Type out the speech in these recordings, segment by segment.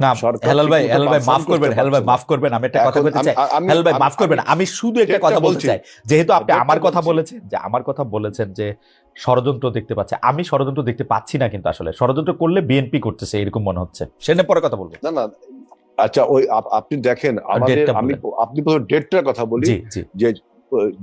না হেলাল ভাই হেলাল ভাই মাফ করবেন হেলাল ভাই মাফ করবেন আমি একটা কথা বলতে চাই। হেলাল ভাই মাফ করবেন আমি- শুধু একটা কথা বলতে চাই। যেহেতু আপনি আমার কথা বলেছেন। যে আমার কথা বলেছেন যে ষড়যন্ত্র দেখতে পাচ্ছে আমি ষড়যন্ত্র দেখতে পাচ্ছি না কিন্তু আসলে। ষড়যন্ত্র করলে বিএনপি করতেছে এরকম মনে হচ্ছে। সে নিয়ে পরে কথা বলব। না না আচ্ছা ওই আপনি দেখেন আমাদের আমি আপনি প্রথমে ডেটটার কথা বলি যে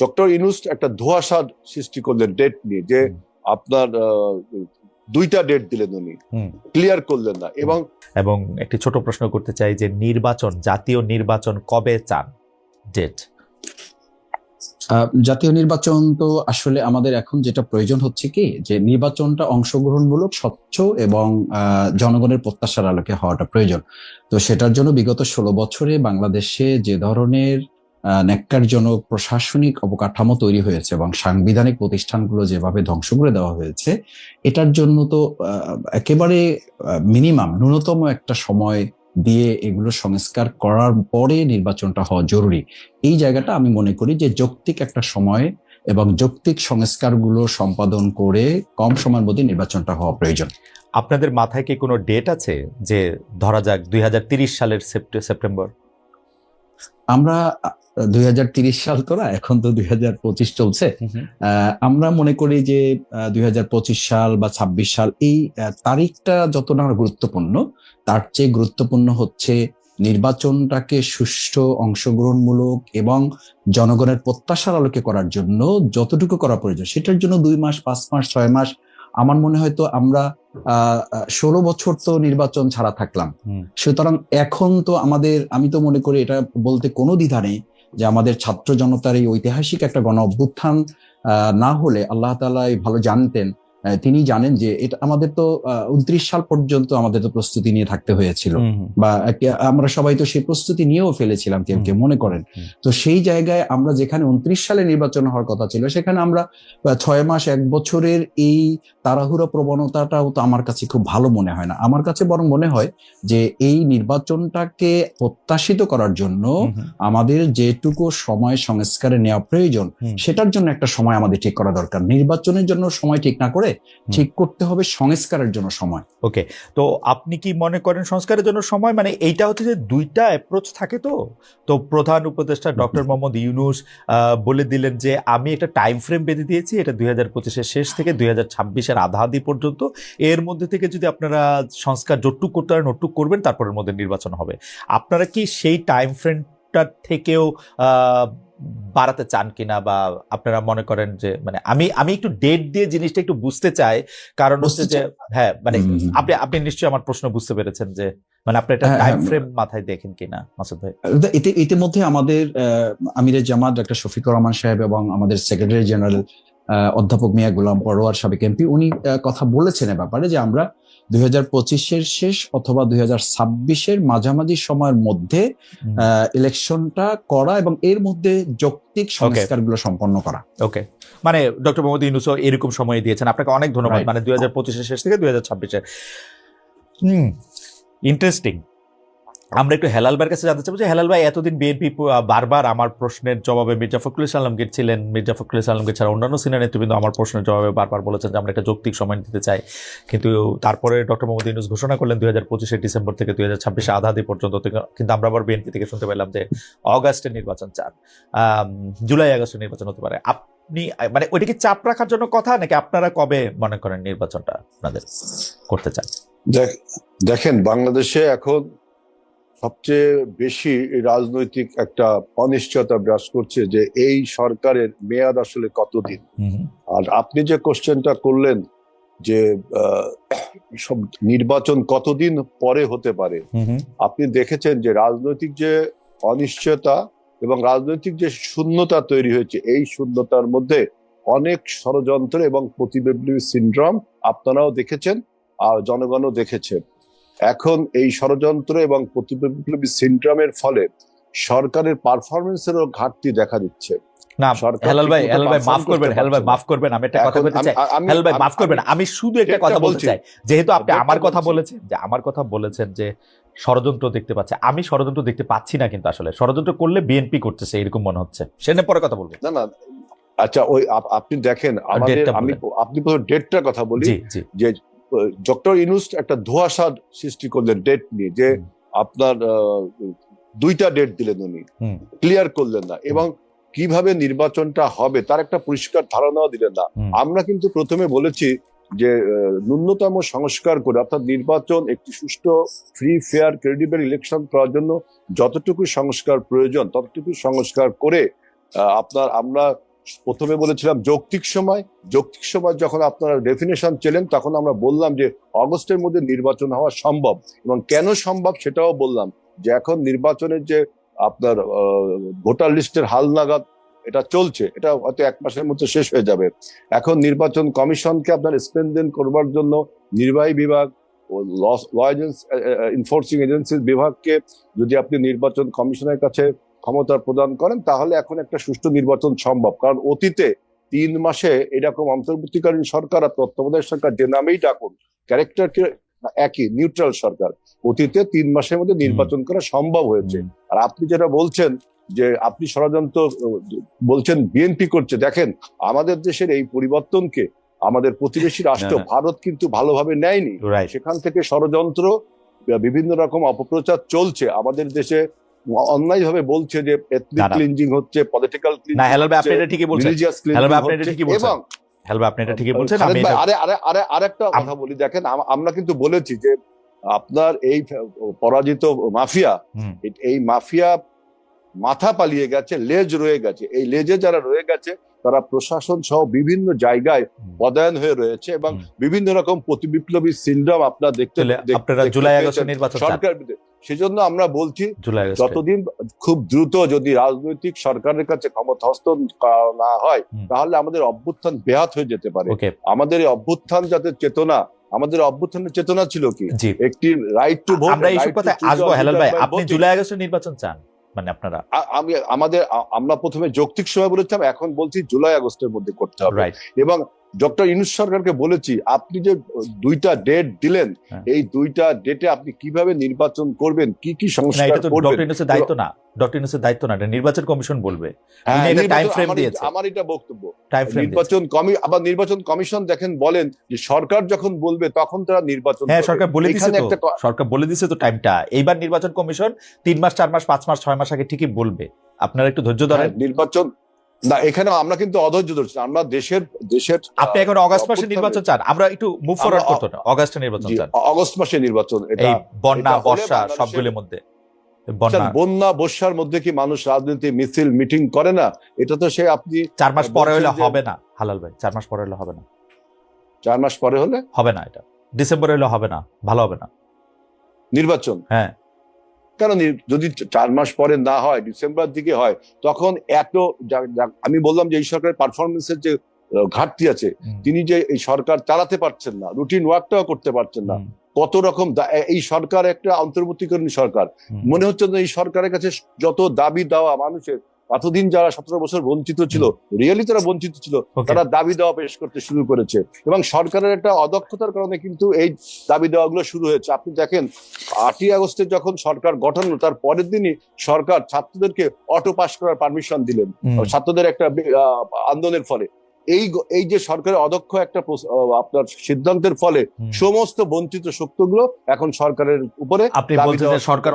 ডক্টর ইনুস একটা ধোঁয়াশা সৃষ্টি করলেন ডেট নিয়ে যে আপনার দুইটা ডেট দিলেন উনি। হুম। ক্লিয়ার করলেন না। এবং এবং একটি ছোট প্রশ্ন করতে চাই যে নির্বাচন জাতীয় নির্বাচন কবে চান? ডেট জাতীয় নির্বাচন তো আসলে আমাদের এখন যেটা প্রয়োজন হচ্ছে কি যে নির্বাচনটা অংশগ্রহণমূলক স্বচ্ছ এবং জনগণের প্রত্যাশার আলোকে হওয়াটা প্রয়োজন। তো সেটার জন্য বিগত ষোলো বছরে বাংলাদেশে যে ধরনের ন্যাক্কারজনক প্রশাসনিক অবকাঠামো তৈরি হয়েছে এবং সাংবিধানিক প্রতিষ্ঠানগুলো যেভাবে ধ্বংস করে দেওয়া হয়েছে, এটার জন্য তো একেবারে মিনিমাম ন্যূনতম একটা সময় দিয়ে এগুলো সংস্কার করার পরে নির্বাচনটা হওয়া জরুরি। এই জায়গাটা আমি মনে করি যে যৌক্তিক একটা সময় এবং যৌক্তিক সংস্কারগুলো সম্পাদন করে কম সময়ের মধ্যে নির্বাচনটা হওয়া প্রয়োজন। আপনাদের মাথায় কি কোনো ডেট আছে যে ধরা যাক দুই সালের সেপ্টে- সেপ্টেম্বর? আমরা দুই সাল তো না এখন তো দুই চলছে। আমরা মনে করি যে দুই হাজার পঁচিশ সাল বা ২৬ সাল এই তারিখটা যত না গুরুত্বপূর্ণ তার চেয়ে গুরুত্বপূর্ণ হচ্ছে নির্বাচনটাকে সুষ্ঠু অংশগ্রহণমূলক এবং জনগণের প্রত্যাশার আলোকে করার জন্য যতটুকু করা প্রয়োজন সেটার জন্য দুই মাস পাঁচ মাস ছয় মাস আমার মনে হয় তো আমরা ষোলো বছর তো নির্বাচন ছাড়া থাকলাম। সুতরাং এখন তো আমাদের আমি তো মনে করি এটা বলতে কোনো দ্বিধা নেই যে আমাদের ছাত্র জনতার এই ঐতিহাসিক একটা গণ অভ্যুত্থান আহ, না হলে আল্লাহ তালা ভালো জানতেন তিনি জানেন যে এটা আমাদের তো উনত্রিশ সাল পর্যন্ত আমাদের তো প্রস্তুতি নিয়ে থাকতে হয়েছিল। বা আমরা সবাই তো সেই প্রস্তুতি নিয়েও ফেলেছিলাম কেউ কেউ মনে করেন। তো সেই জায়গায় আমরা যেখানে উনত্রিশ সালে নির্বাচন হওয়ার কথা ছিল সেখানে আমরা ছয় মাস এক বছরের এই তাড়াহুড়ো প্রবণতাটাও তো আমার কাছে খুব ভালো মনে হয় না। আমার কাছে বরং মনে হয় যে এই নির্বাচনটাকে প্রত্যাশিত করার জন্য আমাদের যেটুকু সময় সংস্কারে নেওয়া প্রয়োজন সেটার জন্য একটা সময় আমাদের ঠিক করা দরকার। নির্বাচনের জন্য সময় ঠিক না করে ঠিক করতে হবে সংস্কারের জন্য সময়। ওকে তো আপনি কি মনে করেন সংস্কারের জন্য সময়? মানে এইটা হচ্ছে যে দুইটা অ্যাপ্রোচ থাকে তো? তো প্রধান উপদেষ্টা ডক্টর মোহাম্মদ ইউনুস বলে দিলেন যে আমি একটা টাইম ফ্রেম বেঁধে দিয়েছি এটা দুই হাজার পঁচিশের শেষ থেকে দুই হাজার ছাব্বিশের আধা আধি পর্যন্ত। এর মধ্যে থেকে যদি আপনারা সংস্কার জটুক করতে পারেন ওটুক করবেন তারপরের মধ্যে নির্বাচন হবে। আপনারা কি সেই টাইম ফ্রেমটার থেকেও আহ, বাড়াতে চান কিনা বা আপনারা মনে করেন যে মানে আমি আমি একটু ডেট দিয়ে জিনিসটা একটু বুঝতে চাই কারণ হচ্ছে যে হ্যাঁ মানে। আপনি আপনি নিশ্চয়ই আমার প্রশ্ন বুঝতে পেরেছেন যে মানে আপনি একটা হ্যাঁ, টাইম হ্যাঁ। ফ্রেম মাথায় দেখেন কিনা মাসুদ ভাই এতে ইতিমধ্যে আমাদের আহ, আমিরের জামাত ডক্টর শফিকুর রহমান সাহেব এবং আমাদের সেক্রেটারি জেনারেল আহ, অধ্যাপক মিয়া গোলাম পরোয়ার সাবেক এমপি উনি আহ, কথা বলেছেন এ ব্যাপারে যে আমরা দুই এর শেষ অথবা দুই এর মাঝামাঝি সময়ের মধ্যে ইলেকশনটা করা এবং এর মধ্যে যৌক্তিক সংস্কারগুলো সম্পন্ন করা। ওকে মানে ডক্টর মোহাম্মদ ইউনুস এরকম সময় দিয়েছেন। আপনাকে অনেক ধন্যবাদ। মানে দুই হাজার পঁচিশের শেষ থেকে দুই হাজার ছাব্বিশের। হুম ইন্টারেস্টিং আমরা একটু হেলাল ভাইয়ের কাছে জানতে চাবো যে, হেলাল ভাই, এতদিন বিএনপি বারবার আমার প্রশ্নের জবাবে মির্জা ফখরুল ইসলামকে ছিলেন। মির্জা ফখরুল ইসলামকে ছাড়া অন্যান্য সিনিয়র নেতৃবৃন্দ আমার প্রশ্নের জবাবে বারবার বলেছেন যে, আমরা একটা যৌক্তিক সময় দিতে চাই। কিন্তু তারপরে ডক্টর মোহাম্মদ ইউনুস ঘোষণা করলেন দুই হাজার পঁচিশে ডিসেম্বর থেকে দুই হাজার ছাব্বিশে আধা আধি পর্যন্ত কিন্তু আমরা আবার বিএনপি থেকে শুনতে পেলাম যে অগাস্টে নির্বাচন চান। জুলাই আগস্টে নির্বাচন হতে পারে। আপনি মানে ওইটা কি চাপ রাখার জন্য কথা, নাকি আপনারা কবে মনে করেন নির্বাচনটা আপনাদের করতে চান? দেখ- দেখেন, বাংলাদেশে এখন সবচেয়ে বেশি রাজনৈতিক একটা অনিশ্চয়তা বিরাজ করছে যে এই সরকারের মেয়াদ আসলে কতদিন? আর আপনি যে কোশ্চেনটা করলেন যে সব নির্বাচন কতদিন পরে হতে পারে আপনি দেখেছেন যে রাজনৈতিক যে অনিশ্চয়তা এবং রাজনৈতিক যে শূন্যতা তৈরি হয়েছে এই শূন্যতার মধ্যে অনেক ষড়যন্ত্র এবং প্রতিবিপ্লবী সিন্ড্রোম আপনারাও দেখেছেন আর জনগণও দেখেছে এখন এই ষড়যন্ত্র এবং প্রতিবিপ্লবী সিন্ড্রোমের ফলে সরকারের পারফরমেন্সেরও ঘাটতি দেখা দিচ্ছে। না হেলাল ভাই হেলাল ভাই মাফ করবেন হেলাল ভাই মাফ করবেন আমি একটা কথা বলতে চাই। হেলাল ভাই মাফ করবেন আমি শুধু একটা কথা বলতে চাই। যেহেতু আপনি আমার কথা বলেছেন যে আমার কথা বলেছেন যে ষড়যন্ত্র দেখতে পাচ্ছে। আমি ষড়যন্ত্র দেখতে পাচ্ছি না কিন্তু আসলে। ষড়যন্ত্র করলে বিএনপি করতেছে এরকম মনে হচ্ছে। সে নিয়ে পরে কথা বলব। না না আচ্ছা ওই আপনি দেখেন আমাদের আমি আপনি প্রথমে ডেটটার কথা বলি যে ডক্টর ইনুস একটা ধোঁয়াশার সৃষ্টি করলেন ডেট নিয়ে যে আপনার দুইটা ডেট দিলেন উনি। ক্লিয়ার করলেন না। এবং কীভাবে নির্বাচনটা হবে তার একটা পরিষ্কার ধারণাও দিলেন না। আমরা কিন্তু প্রথমে বলেছি যে ন্যূনতম সংস্কার করে অর্থাৎ নির্বাচন একটি সুষ্ঠু ফ্রি ফেয়ার ক্রেডিবল ইলেকশন করার জন্য যতটুকু সংস্কার প্রয়োজন ততটুকু সংস্কার করে আপনার আমরা প্রথমে বলেছিলাম যৌক্তিক সময় যৌক্তিক সময় যখন আপনারা ডেফিনেশন চেলেন, তখন আমরা বললাম যে অগস্টের মধ্যে নির্বাচন হওয়া সম্ভব এবং কেন সম্ভব সেটাও বললাম যে এখন নির্বাচনের যে আপনার ভোটার লিস্টের হালনাগাদ এটা চলছে, এটা হয়তো এক মাসের মধ্যে শেষ হয়ে যাবে। এখন নির্বাচন কমিশনকে আপনার স্পেন্ডেন করবার জন্য নির্বাহী বিভাগ ল ইনফোর্সিং এজেন্সির বিভাগকে যদি আপনি নির্বাচন কমিশনের কাছে ক্ষমতা প্রদান করেন তাহলে এখন একটা সুষ্ঠু নির্বাচন সম্ভব। কারণ অতীতে তিন মাসে এরকম অন্তর্বর্তীকালীন সরকার আর তত্ত্বাবধায়ক সরকার যে নামেই ডাকুন ক্যারেক্টারকে একই নিউট্রাল সরকার। অতীতে তিন মাসের মধ্যে নির্বাচন করা সম্ভব হয়েছে। আর আপনি যেটা বলছেন যে আপনি ষড়যন্ত্র বলছেন বিএনপি করছে দেখেন আমাদের দেশের এই পরিবর্তনকে আমাদের প্রতিবেশী রাষ্ট্র। ভারত কিন্তু ভালোভাবে নেয়নি। সেখান থেকে ষড়যন্ত্র বিভিন্ন রকম অপপ্রচার চলছে। আমাদের দেশে অন্যায় ভাবে বলছে যে এথনিক। ক্লিনজিং হচ্ছে পলিটিক্যাল না হেলাল ভাই আপনি এটা ঠিকই বলছেন রিলিজিয়াস ভাই, আপনি এটা ঠিকই বলছেন। এবং হেলাল ভাই আপনি এটা ঠিকই বলছেন আমি আরে আরে আরে আরেকটা কথা বলি দেখেন আমরা কিন্তু বলেছি যে আপনার এই পরাজিত মাফিয়া এই মাফিয়া মাথা পালিয়ে গেছে লেজ রয়ে গেছে এই লেজে যারা রয়ে গেছে তারা প্রশাসন সহ বিভিন্ন জায়গায়। পদায়ন হয়ে রয়েছে এবং বিভিন্ন রকম প্রতিবিপ্লবী সিন্ড্রোম আপনার দেখতে আপনারা জুলাই আগস্টে নির্বাচন সরকার। সেজন্য আমরা বলছি যতদিন খুব দ্রুত যদি রাজনৈতিক সরকারের কাছে ক্ষমতা হস্তান্তর না হয় তাহলে আমাদের অভ্যুত্থান ব্যাহত হয়ে যেতে পারে। আমাদের এই অভ্যুত্থান যাতে চেতনা আমাদের অভ্যুত্থানের চেতনা ছিল কি? একটি রাইট টু ভোট আমরা এইসব কথায় আসব হেলাল ভাই। আপনি জুলাই আগস্টে নির্বাচন চান মানে আপনারা। আমি আমাদের আমরা প্রথমে যৌক্তিক সময় বলেছিলাম এখন বলছি জুলাই আগস্টের মধ্যে করতে হবে। এবং ডক্টর ইনুস সরকারকে বলেছি আপনি যে দুইটা ডেট দিলেন হ্যাঁ। এই দুইটা ডেটে আপনি কীভাবে নির্বাচন করবেন কি কি সংস্কার করবেন? ডক্টর ইউনুসের দায়িত্ব না। ডক্টর ইউনুসের দায়িত্ব না নির্বাচন কমিশন বলবে। হ্যাঁ, frame আমার- দিয়েছে। আমার এটা বক্তব্য। নির্বাচন কমি আবার নির্বাচন কমিশন দেখেন বলেন যে সরকার যখন বলবে তখন তারা নির্বাচন হ্যাঁ সরকার বলে এখানে তো। সরকার বলে দিছে তো টাইমটা এইবার নির্বাচন কমিশন তিন মাস চার মাস পাঁচ মাস ছয় মাস আগে ঠিকই বলবে। আপনারা একটু ধৈর্য ধরেন। হ্যাঁ, নির্বাচন না এখানে আমরা কিন্তু অধৈর্য ধরছি আমরা দেশের দেশের আপনি এখন অগস্ট মাসে নির্বাচন চান। আমরা একটু মুভ ফরওয়ার্ড করতে না অগস্টে নির্বাচন চান। অগস্ট মাসে নির্বাচন এটা বন্যা বর্ষা সবগুলোর মধ্যে। বন্যা বর্ষার মধ্যে কি মানুষ রাজনীতি মিছিল মিটিং করে না? এটা তো সে আপনি চার মাস পরে হলে হবে না হালাল ভাই। চার মাস পরে হলে হবে না। চার মাস পরে হলে? হবে না এটা। ডিসেম্বরে হলে হবে না ভালো হবে না। নির্বাচন? হ্যাঁ। নি- যদি চার মাস পরে না হয় ডিসেম্বর দিকে হয় তখন এত আমি বললাম যে এই সরকারের পারফরমেন্সের যে ঘাটতি আছে তিনি যে এই সরকার চালাতে পারছেন না রুটিন ওয়ার্কটাও করতে পারছেন না কত রকম এই সরকার একটা অন্তর্বর্তীকরণ সরকার। মনে হচ্ছে না এই সরকারের কাছে যত দাবি দেওয়া মানুষের এতদিন যারা সতেরো বছর বঞ্চিত ছিল রিয়েলি তারা বঞ্চিত ছিল তারা দাবি দেওয়া পেশ করতে শুরু করেছে। এবং সরকারের একটা অদক্ষতার কারণে কিন্তু এই দাবি দেওয়াগুলো শুরু হয়েছে। আপনি দেখেন আটই আগস্টে যখন সরকার গঠন তার পরের দিনই সরকার ছাত্রদেরকে অটো পাস করার পারমিশন দিলেন। ছাত্রদের একটা আন্দোলনের ফলে। এই এই যে সরকারের অদক্ষ একটা আপনার সিদ্ধান্তের ফলে সমস্ত বঞ্চিত শক্তিগুলো এখন সরকারের উপরে আপনি বলছেন সরকার